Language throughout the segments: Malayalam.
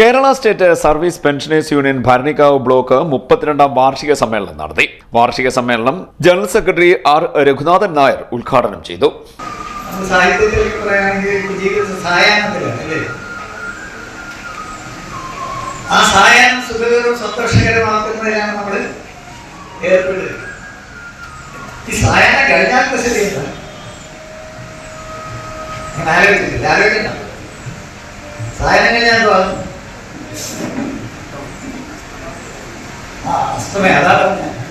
Kerala state service pensioners union Bharanikkavu block മുപ്പത്തിരണ്ടാം വാർഷിക സമ്മേളനം നടത്തി. വാർഷിക സമ്മേളനം general secretary R Raghunathan Nair ഉദ്ഘാടനം ചെയ്തു. ആ സായാഹ്നം സുഖകരവും സന്തോഷകരമാക്കുന്നതിലാണ് നമ്മൾ ഏർപ്പെടുക ഈ സായാഹ്നം കഴിഞ്ഞാൽ ശരിയല്ല ഞാൻ ആലോചിച്ചില്ല ആലോചിക്കണ്ട. സായാഹ്നം കഴിഞ്ഞാൽ ആ അസ്തമയം അതാണ്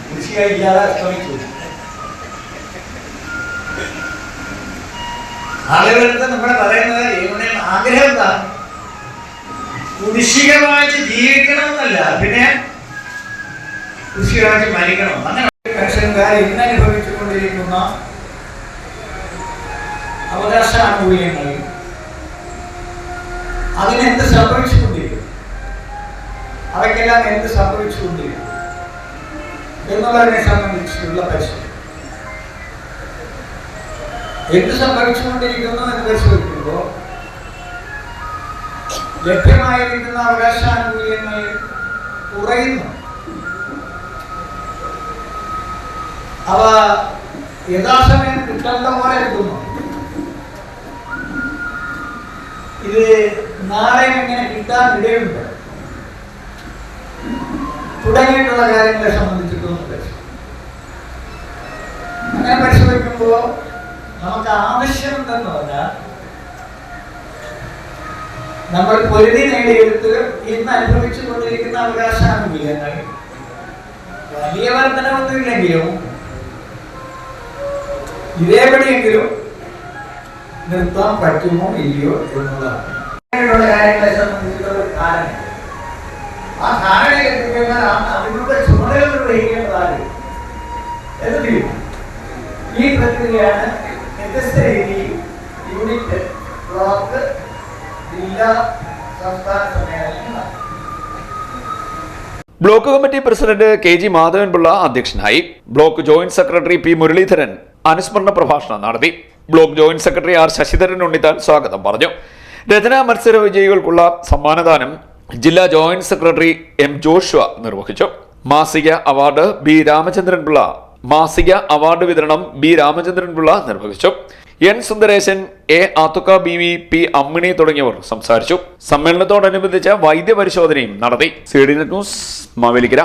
കൃഷിയായില്ലാതെ അസ്തമിച്ചു ആളുകളുടെ നമ്മൾ പറയുന്നത് ഇവിടെ ആഗ്രഹം എന്താ കുടിശ്ശികമായിട്ട് ജീവിക്കണം എന്നല്ല പിന്നെ കുടിശ്ശികമായിട്ട് മരിക്കണം അങ്ങനെ പെൻഷൻകാർ ഇന്ന് അനുഭവിച്ചുകൊണ്ടിരിക്കുന്ന അവകാശാനുകൂല്യങ്ങൾ അതിനെന്ത് സംഭവിച്ചുകൊണ്ടിരിക്കും അവയ്ക്കെല്ലാം എന്ത് സംഭവിച്ചുകൊണ്ടിരിക്കും എന്നുള്ളതിനെ സംബന്ധിച്ചുള്ള പരിശോധന. എന്ത് സംഭവിച്ചുകൊണ്ടിരിക്കുന്നു എന്ന് പരിശോധിക്കുമ്പോൾ ലഭ്യമായിരിക്കുന്ന അവകാശാനുകൂല്യങ്ങൾ കുറയുന്നു. അവ യഥാസമയം കിട്ടേണ്ട പോലെ എടുക്കുന്നു ഇത് നാളെ എങ്ങനെ കിട്ടാൻ ഇടയുണ്ട്? തുടങ്ങിയിട്ടുള്ള കാര്യങ്ങളെ സംബന്ധിച്ചിട്ടൊന്ന് പരിശോധിക്കും അങ്ങനെ പരിശോധിക്കുമ്പോൾ നമുക്ക് ആവശ്യം എന്തെന്ന് പറഞ്ഞാൽ നമ്മൾ പൊരുതി നേടിയെടുത്ത് ഇന്ന് അനുഭവിച്ചു കൊണ്ടിരിക്കുന്ന അവകാശാനുകൂല്യങ്ങൾ വലിയ വർധനമൊന്നുമില്ലെങ്കിലും ഇതേപടിയെങ്കിലും നിർത്താൻ പറ്റുമോ ഇല്ലയോ എന്നുള്ളതാണ് ഇങ്ങനെയുള്ള കാര്യങ്ങളെ സംബന്ധിച്ചുള്ള ഒരു ധാരണ ആ ധാരണ എത്തിക്കഴിഞ്ഞാൽ അതിനുള്ള ചുമതല നിർവഹിക്കേണ്ടതാണ് എന്ന് ഈ പ്രക്രിയയാണ് വ്യത്യസ്ത രീതിയിൽ യൂണിറ്റ് ബ്ലോക്ക് ജില്ലാ സംസ്ഥാന സമ്മേളനം block committee president K G Madhavan Pillai അധ്യക്ഷനായി block joint secretary P Muraleedharan അനുസ്മരണ പ്രഭാഷണം നടത്തി. Block joint secretary R Sasidharan Unnithan സ്വാഗതം പറഞ്ഞു. രചനാ മത്സര വിജയികൾക്കുള്ള സമ്മാനദാനം ജില്ലാ ജോയിന്റ് സെക്രട്ടറി എം ജോഷുവ നിർവഹിച്ചു. മാസിക അവാർഡ് ബി രാമചന്ദ്രൻ പിള്ള മാസിക അവാർഡ് വിതരണം ബി രാമചന്ദ്രൻ പിള്ള നിർവഹിച്ചു. N Sundaresan A Athukka B V P Ammini തുടങ്ങിയവർ സംസാരിച്ചു. സമ്മേളനത്തോടനുബന്ധിച്ച് വൈദ്യപരിശോധനയും നടത്തി. C D news Mavelikkara.